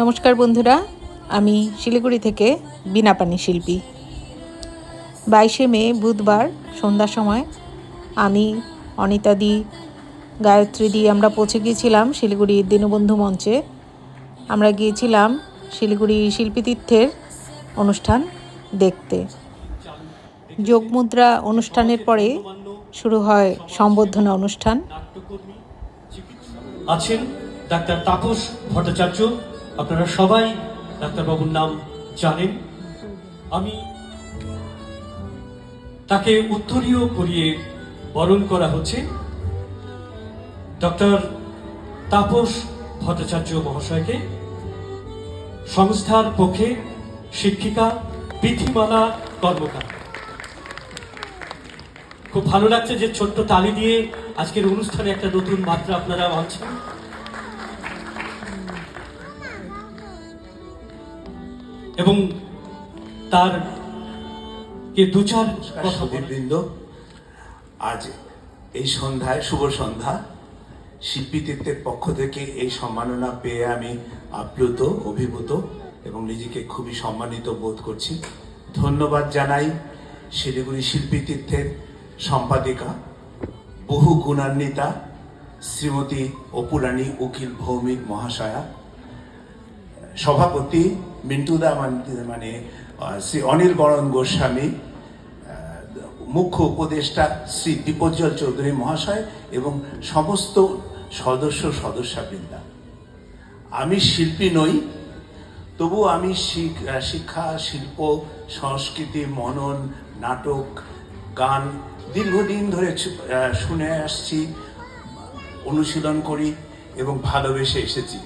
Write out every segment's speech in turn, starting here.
নমস্কার বন্ধুরা, আমি শিলিগুড়ি থেকে বিনাপানি শিল্পী। বাইশে মে, বুধবার, সন্ধ্যার সময়, আমি অনিতা দি, গায়ত্রী দি, আমরা পৌঁছে গিয়েছিলাম শিলিগুড়ির দীনবন্ধু মঞ্চে। আমরা গিয়েছিলাম শিলিগুড়ি শিল্পীতীর্থের অনুষ্ঠান দেখতে। যোগমুদ্রা অনুষ্ঠানের পরে শুরু হয় সম্বর্ধনা অনুষ্ঠান। আছেন ডাক্তার তাপস ভট্টাচার্য আপনারা সবাই ডাক্তারবাবুর নাম জানেন। আমি তাকে উত্তরীয় করিয়ে বরণ করা হচ্ছে। ডক্টর তাপস ভট্টাচার্য মহাশয়কে। সংস্থার পক্ষে শিক্ষিকা বিধিমালা কর্মকার। খুব ভালো লাগছে যে ছোট্ট তালি দিয়ে আজকের অনুষ্ঠানে একটা নতুন মাত্রা আপনারা আনছেন। এবং তার কে দু চার কথা বৃন্দ আজ এই সন্ধ্যায় শুভ সন্ধ্যা। শিল্পীতীর্থের পক্ষ থেকে এই সম্মাননা পেয়ে আমি আপ্লুত অভিভূত এবং নিজেকে খুবই সম্মানিত বোধ করছি। ধন্যবাদ জানাই শিলিগুড়ি শিল্পীতীর্থের সম্পাদিকা বহু গুণান্বিতা শ্রীমতী অপুরাণী উকিল ভৌমিক মহাশয়া সভাপতি মিন্টুদা মান- মানে শ্রী অনিল বরণ গোস্বামী মুখ্য উপদেষ্টা শ্রী দীপজ্জল চৌধুরী মহাশয় এবং সমস্ত সদস্য সদস্যবৃন্দা। আমি শিল্পী নই, তবু আমি শিক- শিক্ষা, শিল্প, সংস্কৃতি, মনন, নাটক, গান দীর্ঘদিন ধরে শুনে আসছি, অনুশীলন করি এবং ভালোবেসে এসেছি।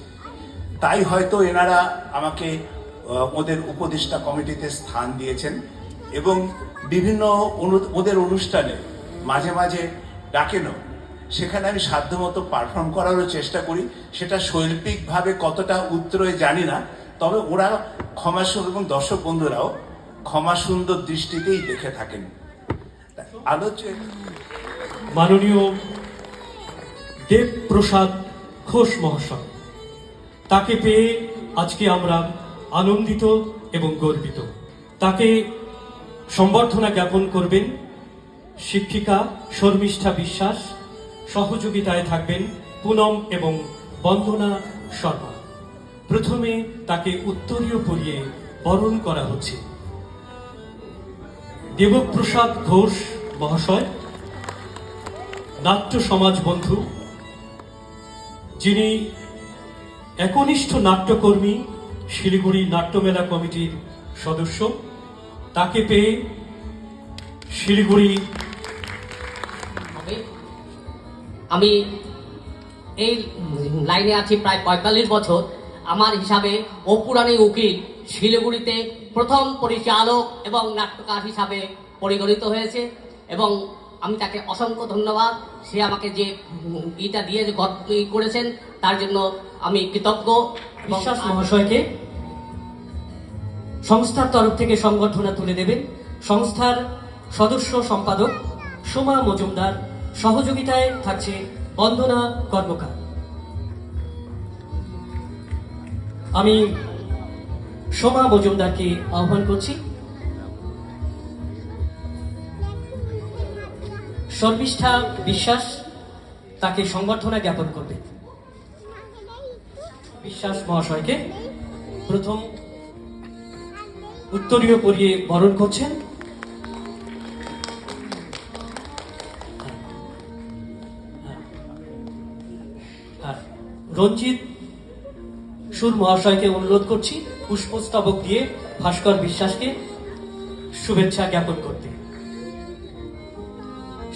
তাই হয়তো এনারা আমাকে ওদের উপদেষ্টা কমিটিতে স্থান দিয়েছেন এবং বিভিন্ন ওদের অনুষ্ঠানে মাঝে মাঝে ডাকেনও সেখানে আমি সাধ্যমতো পারফর্ম করারও চেষ্টা করি। সেটা শৈল্পিকভাবে কতটা উত্তরে জানি না, তবে ওরা ক্ষমা সু- এবং দর্শক বন্ধুরাও ক্ষমা সুন্দর দৃষ্টিতেই দেখে থাকেন। আলোচ্য মাননীয় দেবপ্রসাদ ঘোষ মহাশয়, তাকে পেয়ে আজকে আমরা আনন্দিত এবং গর্বিত। তাকে সম্বর্ধনা জ্ঞাপন করবেন শিক্ষিকা শর্মিষ্ঠা বিশ্বাস। সহযোগিতায় থাকবেন পুনম এবং বন্দনা শর্মা। প্রথমে তাকে উত্তরীয় পরিয়ে বরণ করা হচ্ছে। দেবপ্রসাদ ঘোষ মহাশয়, নাট্য সমাজ বন্ধু, যিনি একনিষ্ঠ নাট্যকর্মী শিলিগুড়ি নাট্যমেলা কমিটির সদস্য। তাকে পেয়ে শিলিগুড়ি আমি এই লাইনে আছি প্রায় পঁয়তাল্লিশ বছর। আমার হিসাবে অপুরাণী উকিল শিলিগুড়িতে প্রথম পরিচালক এবং নাট্যকার হিসাবে পরিগণিত হয়েছে এবং আমি তাকে অসংখ্য ধন্যবাদ। সে আমাকে যে ইটা দিয়ে যে করেছেন, তার জন্য আমি কৃতজ্ঞ বিশ্বাস মহাশয়কে সংস্থার তরফ থেকে সংগঠনা তুলে দেবেন। সংস্থার সদস্য সম্পাদক সোমা মজুমদার। সহযোগিতায় থাকছে বন্দনা কর্মকার। আমি সোমা মজুমদারকে আহ্বান করছি। শর্মিষ্ঠা বিশ্বাস তাকে সংবর্ধনা জ্ঞাপন করবে। বিশ্বাস মহাশয়কে প্রথম উত্তরীয় পরিয়ে বরণ করছেন। রঞ্জিত সুর মহাশয়কে অনুরোধ করছি, পুষ্পস্তবক দিয়ে ভাস্কর বিশ্বাসকে শুভেচ্ছা জ্ঞাপন করতে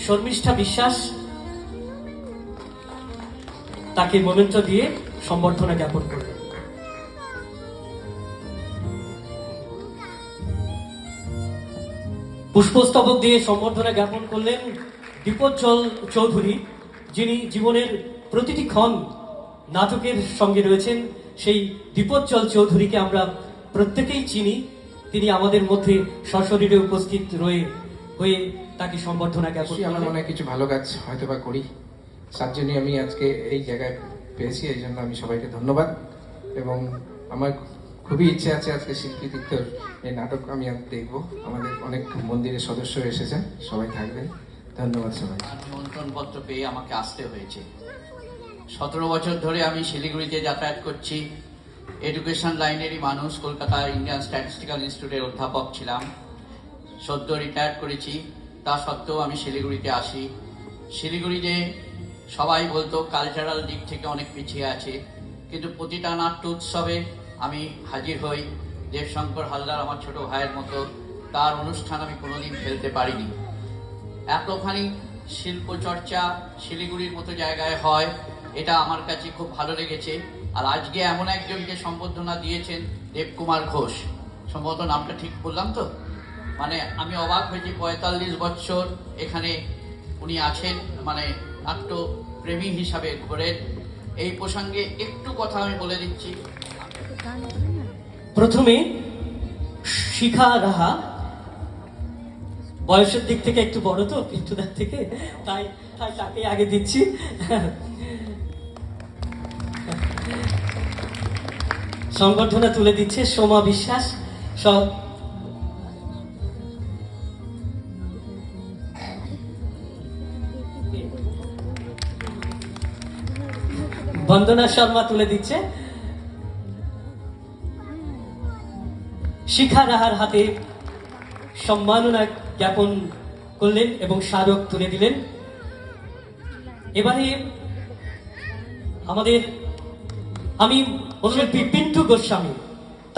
শর্মিষ্ঠা বিশ্বাস তাকে মোমেন্ট দিয়ে সম্বর্ধনা জ্ঞাপন করবে পুষ্পস্তবক দিয়ে সম্বর্ধনা জ্ঞাপন করলেন দীপজ্জল চৌধুরী, যিনি জীবনের প্রতিটি ক্ষণ নাটকের সঙ্গে রয়েছেন। সেই দীপজ্জল চৌধুরীকে আমরা প্রত্যেকেই চিনি। তিনি আমাদের মধ্যে সশরীরে উপস্থিত রয়ে হয়ে তাকে সম্বর্ধনা জ্ঞাপন আমার। মনে হয় কিছু ভালো কাজ হয়তো বা করি। তার জন্যই আমি আজকে এই জায়গায় পেয়েছি এই জন্য আমি সবাইকে ধন্যবাদ। এবং আমার খুবই ইচ্ছে আছে আজকে শিল্পী তীর্থর এই নাটক আমি আর দেখব। আমাদের অনেক মন্দিরের সদস্য এসেছেন সবাই থাকবেন। ধন্যবাদ সবাই নিমন্ত্রণপত্র পেয়ে আমাকে আসতে হয়েছে। সতেরো বছর ধরে আমি শিলিগুড়িতে যাতায়াত করছি। এডুকেশন লাইনেরই মানুষ কলকাতা ইন্ডিয়ান স্ট্যাটিস্টিক্যাল ইনস্টিটিউটের অধ্যাপক ছিলাম। সদ্য রিটায়ার করেছি। তা সত্ত্বেও আমি শিলিগুড়িতে আসি। শিলিগুড়িতে সবাই বলতো কালচারাল দিক থেকে অনেক পিছিয়ে আছে। কিন্তু প্রতিটা নাট্য উৎসবে আমি হাজির হই। দেবশঙ্কর হালদার আমার ছোট ভাইয়ের মতো, তার অনুষ্ঠান আমি কোনোদিন ফেলতে পারিনি। এতখানি শিল্প চর্চা শিলিগুড়ির মতো জায়গায় হয়, এটা আমার কাছে খুব ভালো লেগেছে। আর আজকে এমন একজনকে সম্বর্ধনা দিয়েছেন, দেবকুমার ঘোষ। সম্ভবত নামটা ঠিক বললাম তো? মানে আমি অবাক হয়েছি, পঁয়তাল্লিশ বছর এখানে উনি আছেন মানে নাট্য প্রেমী হিসাবে ঘোরেন এই প্রসঙ্গে একটু কথা আমি বলে দিচ্ছি। প্রথমে শিখা রাহা, বয়সের দিক থেকে একটু বড় তো পিন্টুদার থেকে, তাই তাই তাকে আগে দিচ্ছি। সংগঠনে তুলে দিচ্ছে সোমা বিশ্বাস, সব বন্দনা শর্মা তুলে দিচ্ছে। শিখা রাহার হাতে সম্মাননা জ্ঞাপন করলেন এবং স্মারক তুলে দিলেন। এবারে আমাদের আমি অনুরোধ পিন্টু গোস্বামী,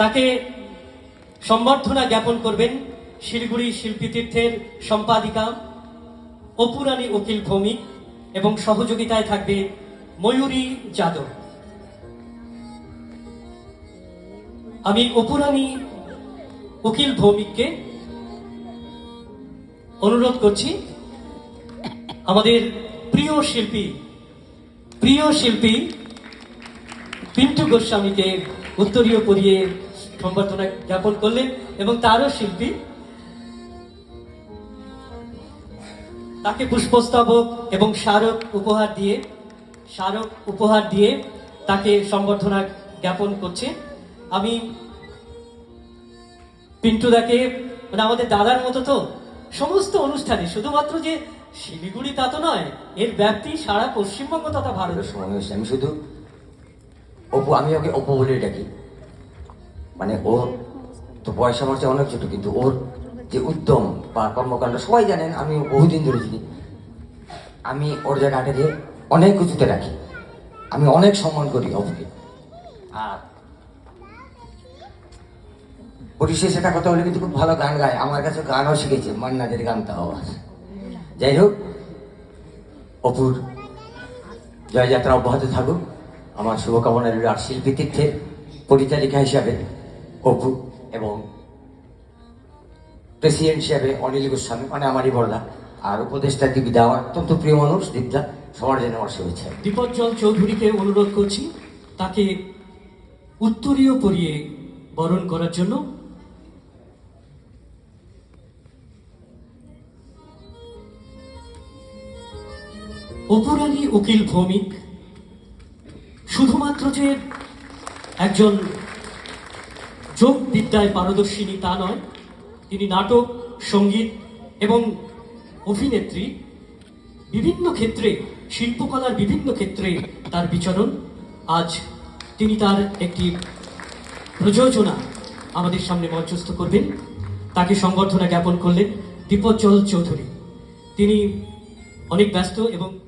তাকে সম্বর্ধনা জ্ঞাপন করবেন শিলিগুড়ি শিল্পী তীর্থের সম্পাদিকা অপুরাণী উকিল ভৌমিক এবং সহযোগিতায় থাকবে ময়ূরী যাদব আমি অপুরানী উকিল ভৌমিককে অনুরোধ করছি, আমাদের প্রিয় শিল্পী প্রিয় শিল্পী পিন্টু গোস্বামীকে উত্তরীয় পরিয়ে সম্বর্ধনা জ্ঞাপন করলেন এবং তারও শিল্পী তাকে পুষ্পস্তবক এবং স্মারক উপহার দিয়ে স্মারক উপহার দিয়ে তাকে সম্বর্ধনা জ্ঞাপন করছে। আমি পিন্টুদাকে মানে আমাদের দাদার মতো তো, সমস্ত অনুষ্ঠানে, শুধুমাত্র যে শিলিগুড়ি তা তো নয়, এর ব্যাপ্তি সারা পশ্চিমবঙ্গ তথা ভারত। ভালো সময় হয়েছে, আমি শুধু অপু, আমি ওকে অপু বলে ডাকি। মানে ওর তো বয়স আমার চেয়ে অনেক ছোট, কিন্তু ওর যে উদ্যম বা কর্মকাণ্ড, সবাই জানেন, আমি বহুদিন ধরে চিনি। আমি ওর জায়গাটাকে অনেক উঁচুতে রাখি। আমি অনেক সম্মান করি অপুকে আর পরিশেষে একটা কথা হলে কিন্তু খুব ভালো গান গায়। আমার কাছে গানও শিখেছে মান্নাদের গানটা আওয়াজ যাই হোক, অপুর জয়যাত্রা অব্যাহত থাকুক। আমার শুভকামনা রইল আর শিল্পী তীর্থের পরিচালিকা হিসাবে অপু এবং প্রেসিডেন্ট হিসাবে অনিল গোস্বামী মানে আমারই বড়দা। আর উপদেষ্টা দীপিদা আমার অত্যন্ত প্রিয় মানুষ, দীপদা। সবার জন্য আমার শুভেচ্ছা। দীপজ্জল চৌধুরীকে অনুরোধ করছি তাকে উত্তরীয় পরিয়ে বরণ করার জন্য। অপুরানী উকিল ভৌমিক, শুধুমাত্র যে একজন যোগ বিদ্যায় পারদর্শিনী তা নয়, তিনি নাটক, সংগীত এবং অভিনেত্রী বিভিন্ন ক্ষেত্রে শিল্পকলার বিভিন্ন ক্ষেত্রে তার বিচরণ। আজ তিনি তার একটি প্রযোজনা আমাদের সামনে মঞ্চস্থ করবেন। তাকে সংবর্ধনা জ্ঞাপন করলেন দীপজ্জল চৌধুরী। তিনি অনেক ব্যস্ত এবং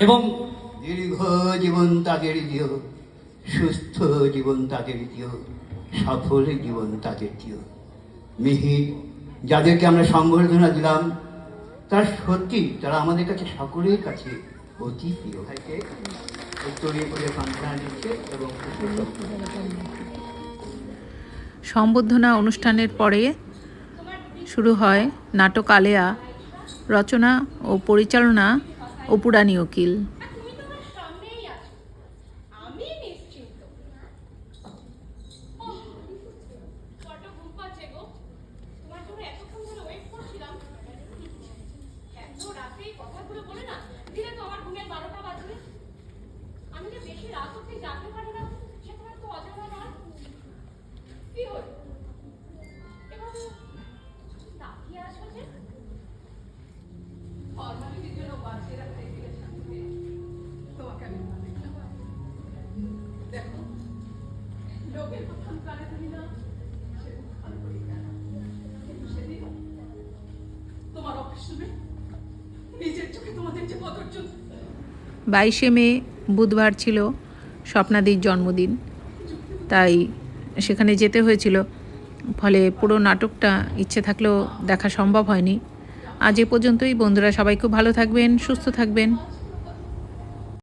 এবং দীর্ঘ জীবন তাদের দিও, সুস্থ জীবন তাদের দিও, সফল জীবন তাদের দিও। মিহির, যাদেরকে আমরা সংবর্ধনা দিলাম, তার সত্যি, তারা আমাদের কাছে সকলের কাছে অতি প্রিয়। ভাইকে উত্তরীয় করে সংবর্ধনা দিচ্ছে এবং সম্বর্ধনা অনুষ্ঠানের পরে শুরু হয় নাটক আলেয়া রচনা ও পরিচালনা অপুরানী উকিল তুমি তোমার সামনেই আছো আমি নিশ্চিন্ত ওহ, বড্ড ঘুম পাচ্ছে গো তোমার জন্য এতক্ষণ ধরে ওয়েট করছিলাম এত রাতে এই কথাগুলো বলে না দিলে তো আমার ঘুমের বারোটা বাজবে আমি যে বেশি রাত অব্দি জানতে পারি না সে তোমার তো অজানা নয়। কি হল? এভাবে তাকিয়ে আসো যে? ফর্মালিটির জন্য বাঁচিয়ে রাখতে গেলে তোমাকে আমি দেখো লোকের কথা আমি কানে ধরি না তোমার অফিস নিজের চোখে তোমাদের যে কদর্য বাইশে মে বুধবার ছিল স্বপ্নাদির জন্মদিন। তাই সেখানে যেতে হয়েছিল। ফলে পুরো নাটকটা ইচ্ছে থাকলেও দেখা সম্ভব হয়নি। আজ এ পর্যন্তই। বন্ধুরা সবাই খুব ভালো থাকবেন, সুস্থ থাকবেন।